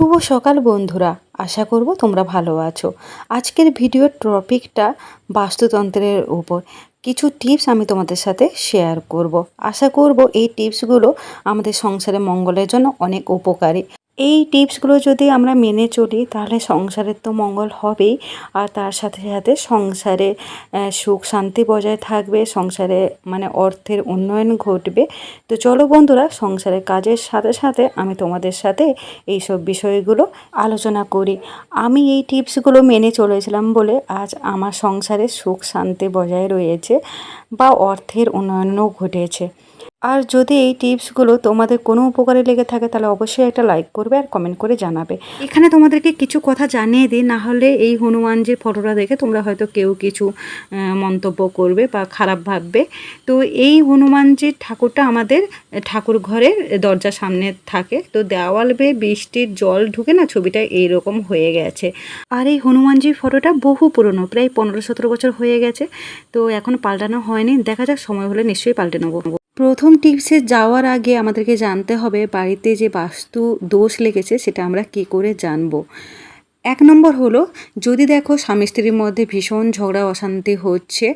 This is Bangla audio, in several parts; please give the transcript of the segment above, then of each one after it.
শুভ সকাল বন্ধুরা। আশা করব তোমরা ভালো আছো। আজকের ভিডিও টপিকটা বাস্তুতন্ত্রের উপর। কিছু টিপস আমি তোমাদের সাথে শেয়ার করব। আশা করব এই টিপসগুলো আমাদের সংসারে মঙ্গলের জন্য অনেক উপকারী। এই টিপসগুলো যদি আমরা মেনে চলি, তাহলে সংসারের তো মঙ্গল হবেই। আর তার সাথে সাথে সংসারে সুখ শান্তি বজায় থাকবে, সংসারে মানে অর্থের উন্নয়ন ঘটবে। তো চলো বন্ধুরা, সংসারের কাজের সাথে সাথে আমি তোমাদের সাথে এইসব বিষয়গুলো আলোচনা করি। আমি এই টিপসগুলো মেনে চলেছিলাম বলে আজ আমার সংসারে সুখ শান্তি বজায় রয়েছে বা অর্থের উন্নয়নও ঘটেছে। আর যদি এই টিপসগুলো তোমাদের কোনো উপকারে লেগে থাকে, তাহলে অবশ্যই একটা লাইক করবে আর কমেন্ট করে জানাবে। এখানে তোমাদেরকে কিছু কথা জানিয়ে দিই, না হলে এই হনুমানজির ফটোটা দেখে তোমরা হয়তো কেউ কিছু মন্তব্য করবে বা খারাপ ভাববে। তো এই হনুমানজির ঠাকুরটা আমাদের, ঠাকুর ঘরের দরজার সামনে থাকে। তো দেওয়াল বেয়ে বৃষ্টির জল ঢুকে না ছবিটা এইরকম হয়ে গেছে। আর এই হনুমানজির ফটোটা বহু পুরনো, প্রায় পনেরো সতেরো বছর হয়ে গেছে। তো এখন পাল্টানো হয়নি। দেখা যাক, সময় হলে নিশ্চয়ই পাল্টে নেব। প্রথম টিপসে যাওয়ার আগে আমাদেরকে জানতে হবে বাড়িতে যে বাস্তু দোষ লেগেছে সেটা আমরা কি করে জানব। এক নম্বর হলো, যদি দেখো স্বামী স্ত্রীর মধ্যে ভীষণ ঝগড়া, অশান্তি হচ্ছে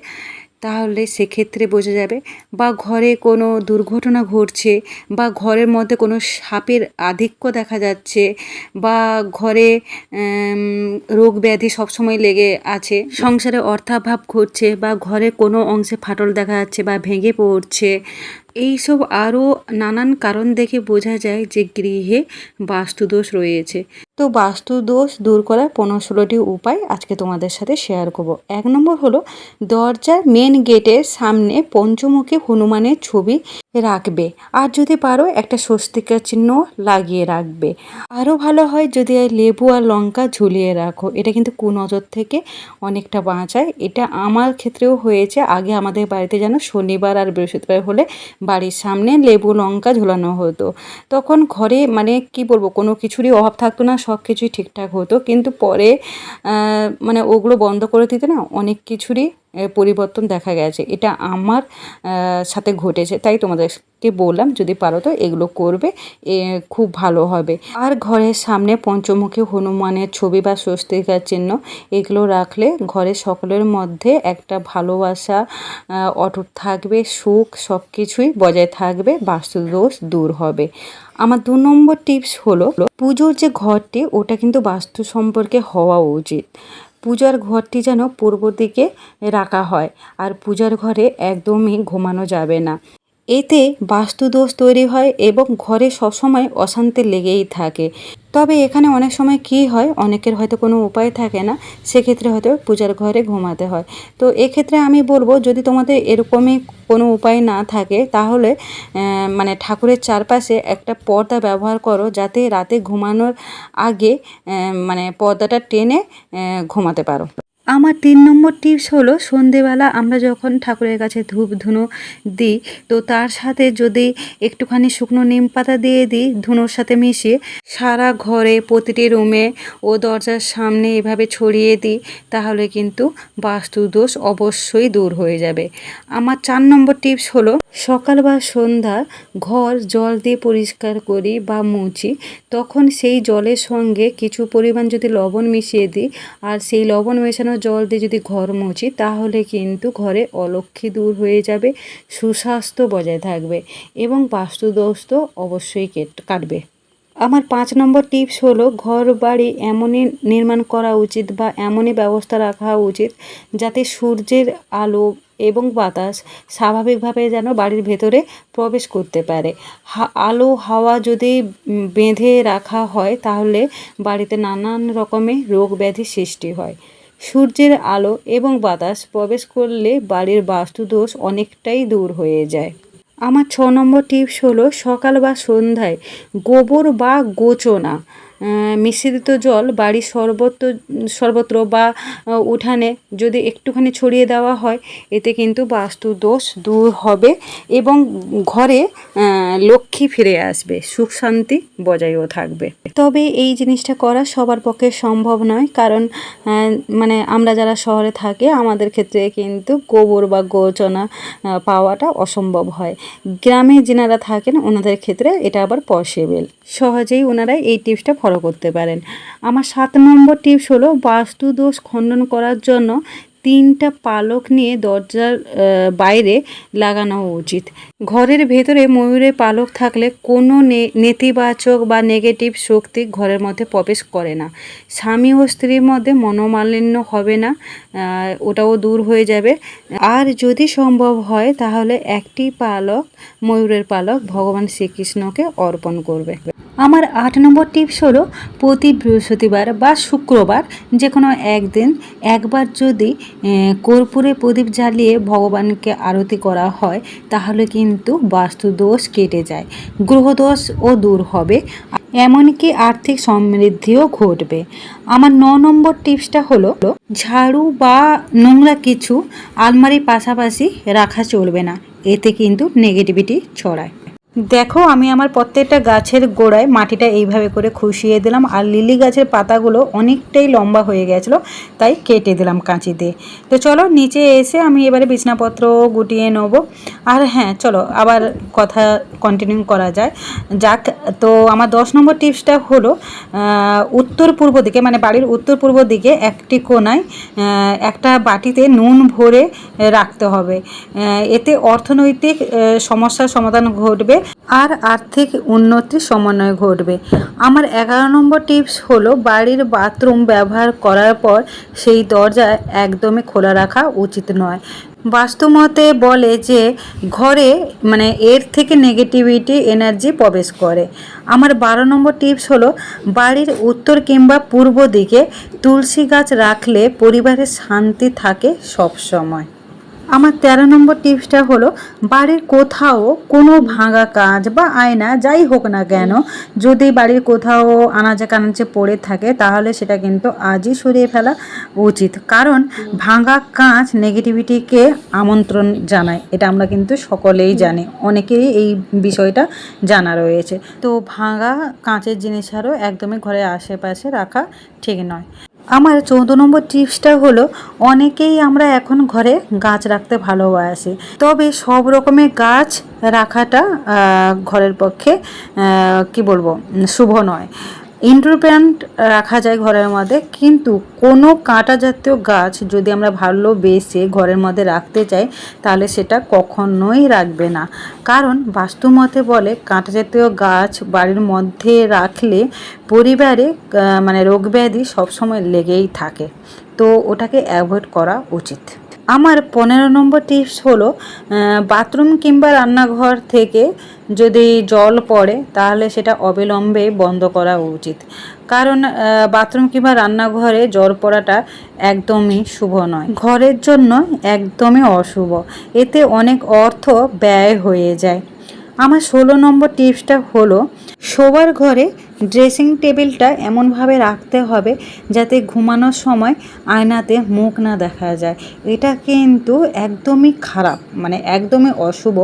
তাহলে সেক্ষেত্রে বোঝা যাবে, বা ঘরে কোনো দুর্ঘটনা ঘটছে, বা ঘরের মধ্যে কোনো সাপের আধিক্য দেখা যাচ্ছে, বা ঘরে রোগ ব্যাধি সবসময় লেগে আছে, সংসারে অর্থাভাব ঘটছে, বা ঘরে কোনো অংশে ফাটল দেখা যাচ্ছে, বা ভেঙে পড়ছে, এইসব আরও নানান কারণ দেখে বোঝা যায় যে গৃহে বাস্তুদোষ রয়েছে। তো বাস্তু দোষ দূর করার পনেরো ষোলোটি উপায় আজকে তোমাদের সাথে শেয়ার করব। এক নম্বর হলো, দরজার মেন গেটের সামনে পঞ্চমুখী হনুমানের ছবি রাখবে। আর যদি পারো, একটা স্বস্তিকার চিহ্ন লাগিয়ে রাখবে। আরও ভালো হয় যদি লেবু আর লঙ্কা ঝুলিয়ে রাখো। এটা কিন্তু কুনজর থেকে অনেকটা বাঁচায়। এটা আমার ক্ষেত্রেও হয়েছে। আগে আমাদের বাড়িতে যেন শনিবার আর বৃহস্পতিবার হলে বাড়ির সামনে লেবু, লঙ্কা ঝোলানো হতো। তখন ঘরে মানে কি বলব, কোনো কিছুরই অভাব থাকতো না। সব কিছুই ঠিকঠাক হতো। কিন্তু পরে মানে ওগুলো বন্ধ করে দিতে না অনেক কিছুরই পরিবর্তন দেখা গেছে। এটা আমার সাথে ঘটেছে, তাই তোমাদেরকে বললাম, যদি পারো তো এগুলো করবে খুব ভালো হবে। আর ঘরের সামনে পঞ্চমুখী হনুমানের ছবি বা স্বস্তিকার চিহ্ন, এগুলো রাখলে ঘরের সকলের মধ্যে একটা ভালোবাসা অটুট থাকবে, সুখ সব কিছুই বজায় থাকবে, বাস্তুদোষ দূর হবে। আমার দু নম্বর টিপস হলো, পুজোর যে ঘরটি, ওটা কিন্তু বাস্তু সম্পর্কে হওয়া উচিত। পূজার ঘরটি যেন পূর্ব দিকে রাখা হয়। আর পূজার ঘরে একদমই ঘুমানো যাবে না। এতে বাস্তুদোষ তৈরি হয় এবং ঘরে সবসময় অশান্তি লেগেই থাকে। তবে এখানে অনেক সময় কি হয়, অনেকের হয়তো কোনো উপায় থাকে না, সেক্ষেত্রে হয়তো পূজার ঘরে ঘুমাতে হয়। তো এক্ষেত্রে আমি বলব, যদি তোমাদের এরকমই কোনো উপায় না থাকে, তাহলে মানে ঠাকুরের চারপাশে একটা পর্দা ব্যবহার করো, যাতে রাতে ঘুমানোর আগে মানে পর্দাটা টেনে ঘুমাতে পারো। আমার তিন নম্বর টিপস হলো সন্ধেবেলা আমরা যখন ঠাকুরের কাছে ধূপ ধুনো দিই, তো তার সাথে যদি একটুখানি শুকনো নিম পাতা দিয়ে দিই ধুনোর সাথে মিশিয়ে সারা ঘরে প্রতিটি রুমে ও দরজার সামনে এভাবে ছড়িয়ে দিই, তাহলে কিন্তু বাস্তুদোষ অবশ্যই দূর হয়ে যাবে। আমার চার নম্বর টিপস হলো সকাল বা সন্ধ্যা ঘর জল দিয়ে পরিষ্কার করি বা মুছি, তখন সেই জলের সঙ্গে কিছু পরিমাণ যদি লবণ মিশিয়ে দিই, আর সেই লবণ মেশানো জল দিয়ে যদি ঘর মুছি, তাহলে কিন্তু ঘরে অলক্ষী দূর হয়ে যাবে, সুস্বাস্থ্য বজায় থাকবে এবং বাস্তুদোষ তো অবশ্যই কেট- কাটবে। আমার পাঁচ নম্বর টিপস হলো, ঘর বাড়ি এমনই নির্মাণ করা উচিত বা এমনই ব্যবস্থা রাখা উচিত যাতে সূর্যের আলো এবং বাতাস স্বাভাবিকভাবে যেন বাড়ির ভেতরে প্রবেশ করতে পারে। আলো, হাওয়া যদি বেঁধে রাখা হয়, তাহলে বাড়িতে নানান রকমের রোগ ব্যাধি সৃষ্টি হয়। সূর্যের আলো এবং বাতাস প্রবেশ করলে বাড়ির বাস্তুদোষ অনেকটাই দূর হয়ে যায়। আমার ছ নম্বর টিপস হলো সকাল বা সন্ধ্যায় গোবর বা গোচনা। মিশ্রিত জল বাড়ির সর্বত্র সর্বত্র বা উঠানে যদি একটুখানি ছড়িয়ে দেওয়া হয়, এতে কিন্তু বাস্তু দোষ দূর হবে এবং ঘরে লক্ষ্মী ফিরে আসবে, সুখ শান্তি বজায়ও থাকবে। তবে এই জিনিসটা করা সবার পক্ষে সম্ভব নয়, কারণ মানে আমরা যারা শহরে থাকি, আমাদের ক্ষেত্রে কিন্তু গোবর বা গোচনা পাওয়াটা অসম্ভব হয়। গ্রামে যেনারা থাকেন, ওনাদের ক্ষেত্রে এটা আবার পসিবল সহজেই ওনারা এই টিপসটা ফলো ফলো করতে পারেন। আমার সাত নম্বর টিপস হলো বাস্তু দোষ খণ্ডন করার জন্য তিনটা পালক নিয়ে দরজার বাইরে লাগানো উচিত। ঘরের ভেতরে ময়ূরের পালক থাকলে কোনো নেতিবাচক বা নেগেটিভ শক্তি ঘরের মধ্যে প্রবেশ করে না। স্বামী ও স্ত্রীর মধ্যে মনোমালিন্য হবে না ওটাও দূর হয়ে যাবে। আর যদি সম্ভব হয়, তাহলে একটি পালক ময়ূরের পালক ভগবান শ্রীকৃষ্ণকে অর্পণ করবে। আমার আট নম্বর টিপস হলো প্রতি বৃহস্পতিবার বা শুক্রবার যে কোনো একদিন একবার যদি কর্পূরে প্রদীপ জ্বালিয়ে ভগবানকে আরতি করা হয়, তাহলে কিন্তু বাস্তু দোষ কেটে যায়, গ্রহদোষ ও দূর হবে, এমনকি আর্থিক সমৃদ্ধিও ঘটবে। আমার ন নম্বর টিপসটা হলো ঝাড়ু বা নোংরা কিছু আলমারির পাশাপাশি রাখা চলবে না, এতে কিন্তু নেগেটিভিটি ছড়ায়। দেখো, আমি আমার প্রত্যেকটা গাছের গোড়ায় মাটিটা এইভাবে করে খুশিয়ে দিলাম আর লিলি গাছের পাতাগুলো অনেকটাই লম্বা হয়ে গেছিল, তাই কেটে দিলাম কাঁচি দিয়ে তো চলো, নিচে এসে আমি এবারে বিছনাপত্র গুটিয়ে নেব। আর হ্যাঁ চলো, আবার কথা কন্টিনিউ করা যায়। যাক, তো আমার দশ নম্বর টিপসটা হলো উত্তর পূর্ব দিকে মানে বাড়ির উত্তর পূর্ব দিকে একটি কোনায় একটা বাটিতে নুন ভরে রাখতে হবে। এতে অর্থনৈতিক সমস্যার সমাধান ঘটবে। আর আর্থিক উন্নতির সমন্বয় ঘটবে। আমার এগারো নম্বর টিপস হলো বাড়ির বাথরুম ব্যবহার করার পর সেই দরজা একদমই খোলা রাখা উচিত নয়। বাস্তুমতে বলে যে ঘরে মানে এর থেকে নেগেটিভিটি এনার্জি প্রবেশ করে। আমার বারো নম্বর টিপস হলো বাড়ির উত্তর কিংবা পূর্ব দিকে তুলসী গাছ রাখলে পরিবারের শান্তি থাকে সব সময়। আমার তেরো নম্বর টিপসটা হলো, বাড়ির কোথাও কোনো ভাঙা কাজ বা আয়না যাই হোক না কেন, যদি বাড়ির কোথাও আনাচে কানাচে পড়ে থাকে, তাহলে সেটা কিন্তু আজই সরিয়ে ফেলা উচিত। কারণ ভাঙা কাঁচ নেগেটিভিটিকে আমন্ত্রণ জানায়, এটা আমরা কিন্তু সকলেই জানি, অনেকেই এই বিষয়টা জানা রয়েছে। তো ভাঙা কাঁচের জিনিস আরও একদমই ঘরের আশেপাশে রাখা ঠিক নয়। আমার চৌদ্দ নম্বর টিপসটা হলো, অনেকেই আমরা এখন ঘরে গাছ রাখতে ভালোবাসি। তবে সব রকমের গাছ রাখাটা ঘরের পক্ষে কি বলব শুভ নয়। ইনডোর প্ল্যান্ট রাখা যায় ঘরের মধ্যে, কিন্তু কোনো কাঁটা জাতীয় গাছ যদি আমরা ভালো ভালোবেসে ঘরের মধ্যে রাখতে চাই, তাহলে সেটা কখনোই রাখবে না। কারণ বাস্তুমতে বলে, কাঁটা জাতীয় গাছ বাড়ির মধ্যে রাখলে পরিবারে মানে রোগ ব্যাধি সবসময় লেগেই থাকে। তো ওটাকে অ্যাভয়েড করা উচিত। আমার পনেরো নম্বর টিপস হলো বাথরুম কিংবা রান্নাঘর থেকে যদি জল পড়ে, তাহলে সেটা অবিলম্বে বন্ধ করা উচিত। কারণ বাথরুম কিংবা রান্নাঘরে জল পড়াটা একদমই শুভ নয়। ঘরের জন্য একদমই অশুভ। এতে অনেক অর্থ ব্যয় হয়ে যায়। আমার ষোলো নম্বর টিপসটা হলো, শোবার ঘরে ড্রেসিং টেবিলটা এমনভাবে রাখতে হবে যাতে ঘুমানোর সময় আয়নাতে মুখ না দেখা যায়। এটা কিন্তু একদমই খারাপ মানে একদমই অশুভ।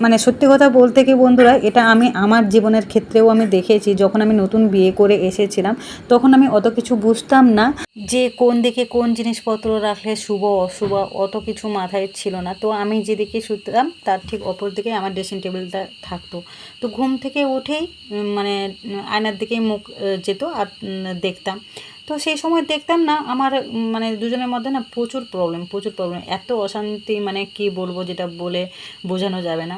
মানে সত্যি কথা বলতে কি বন্ধুরা, এটা আমি আমার জীবনের ক্ষেত্রেও আমি দেখেছি। যখন আমি নতুন বিয়ে করে এসেছিলাম, তখন আমি অত কিছু বুঝতাম না যে কোন দিকে কোন জিনিসপত্র রাখলে শুভ, অশুভ, অত কিছু মাথায় ছিল না। তো আমি যেদিকে শুতাম, তার ঠিক অপর দিকে আমার ড্রেসিং টেবিলটা থাকতো। তো ঘুম থেকে উঠেই মানে আয়নার দিকেই মুখ যেত আর দেখতাম। তো সেই সময় দেখতাম না, আমার মানে দুজনের মধ্যে না প্রচুর প্রবলেম প্রচুর প্রবলেম এত অশান্তি মানে কি বলব যেটা বলে বোঝানো যাবে না।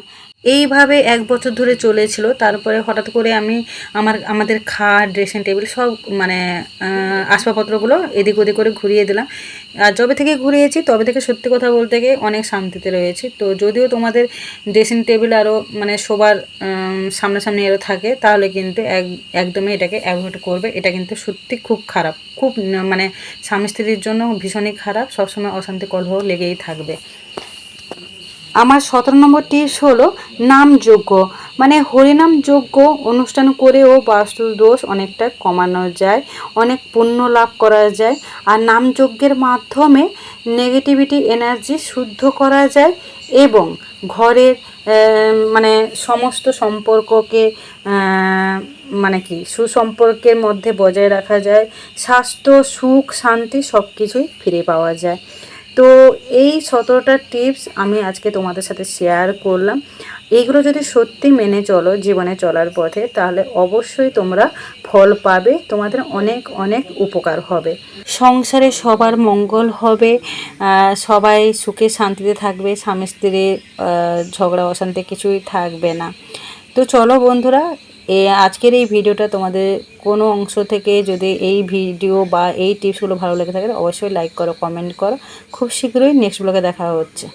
এইভাবে এক বছর ধরে চলেছিল, তারপরে হঠাৎ করে আমি আমার, আমাদের খাট ড্রেসিং টেবিল সব মানে আসবাবপত্রগুলো এদিক ওদিক করে ঘুরিয়ে দিলাম। আর যবে থেকে ঘুরিয়েছি, তবে থেকে সত্যি কথা বলতে গিয়ে অনেক শান্তিতে রয়েছি। তো যদিও তোমাদের ড্রেসিং টেবিল আরও মানে সবার সামনাসামনি আরও থাকে, তাহলে কিন্তু এক, একদমই এটাকে অ্যাভয়েড করবে। এটা কিন্তু সত্যি খুব খারাপ। খুব মানে স্বামী স্ত্রীর জন্য ভীষণই খারাপ, সবসময় অশান্তি কলহ লেগেই থাকবে। আমার সতেরো নম্বর টিপস হলো, নামযোগ্য। মানে হরিনাম যজ্ঞ অনুষ্ঠান করেও বাস্তু দোষ অনেকটা কমানো যায়, অনেক পুণ্য লাভ করা যায় আর নামযজ্ঞের মাধ্যমে নেগেটিভিটি এনার্জি শুদ্ধ করা যায় এবং ঘরের মানে সমস্ত সম্পর্ককে মানে কি সুসম্পর্কের মধ্যে বজায় রাখা যায়, স্বাস্থ্য, সুখ, শান্তি সব কিছুই ফিরে পাওয়া যায়। তো এই সতেরোটা টিপস আমি আজকে তোমাদের সাথে শেয়ার করলাম। এইগুলো যদি সত্যি মেনে চলো জীবনে চলার পথে, তাহলে অবশ্যই তোমরা ফল পাবে, তোমাদের অনেক অনেক উপকার হবে। সংসারে সবার মঙ্গল হবে সবাই সুখে শান্তিতে থাকবে, স্বামী স্ত্রীর ঝগড়া, অশান্তি কিছুই থাকবে না। তো চলো বন্ধুরা এ, আজকের এই ভিডিওটা তোমাদের কোনো অংশ থেকে যদি এই ভিডিও বা এই টিপসগুলো ভালো লেগে থাকে অবশ্যই লাইক করো কমেন্ট করো। খুব শীঘ্রই নেক্সট ব্লগে দেখা হচ্ছে।